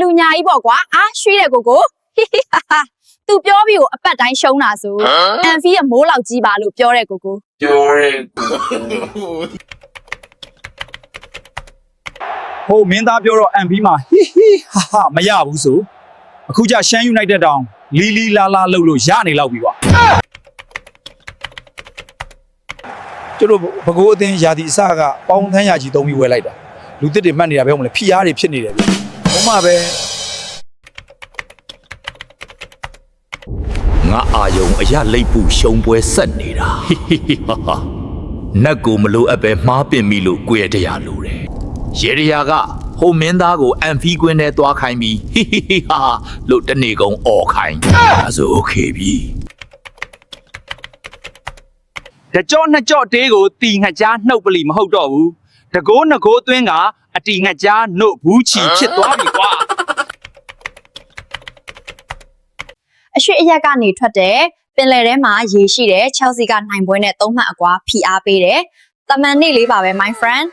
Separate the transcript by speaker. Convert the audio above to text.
Speaker 1: လူညာကြီးပေါ့ကွာအားရွှေတဲ့ကိုကိုဟိဟိဟာဟာသူပြောပြီးကိုအပတ်တိုင်းရှုံးတာဆိုအန်ဖီရဲ့မိုးလောက်ကြီးပါလို့ပြောတဲ့ကိုကို
Speaker 2: ပြောရဲ
Speaker 3: ဟိုမင်းသားပြောတော့ MB မှာဟီဟီဟာဟာမရဘူးဆိုအခုကျရှမ်းယူနိုက်တက်တောင်လီလီလာလာလှုပ်လို့ရနေလောက်ပြီကွာကျတို့ဘကိုးအသင်းယာတီအစကပေါင်းထမ်းရာကြီးသုံးပြီးဝယ်လိုက်တာလူတစ်တွေမှတ်နေတာပဲဟုတ်မလဲဖိအားတွေဖြစ်နေတယ်ဗျ ဘုံမပဲ
Speaker 4: ငါအာယုံအရလိပ်ပူရှုံပွဲဆက်နေတာဟိဟိဟိဟာဟာနတ်ကိုမလို့အပ်ပဲမှားပင်ပြီလို့ကိုရတရားလိုတယ်ရေရရာကဟိုမင်းသားကိုအန်ဖီကွင်းထဲသွားခိုင်းပြီးဟိဟိဟိဟာလို့တနေကုန်អော်ခိုင်းဒါဆိုโอเคပြီ
Speaker 5: တကြော့နှစ်ကြော့တေးကိုတီငှက်ကြားနှုတ်ပလီမဟုတ်တော့ဘူးတကိုးငကိုးသွင်းကအ တီငှက်ကြားနှုတ်ဘူးချီဖြစ်သွားပြီကွာ
Speaker 1: အရွှေအရက်ကနေထွက်တယ်ပင်လယ်ထဲမှာရေရှိတယ် Chelsea ကနိုင်ပွဲနဲ့သုံးမှတ်အကွာဖိအားပေးတယ်တမန်နေ့လေးပါပဲ my friend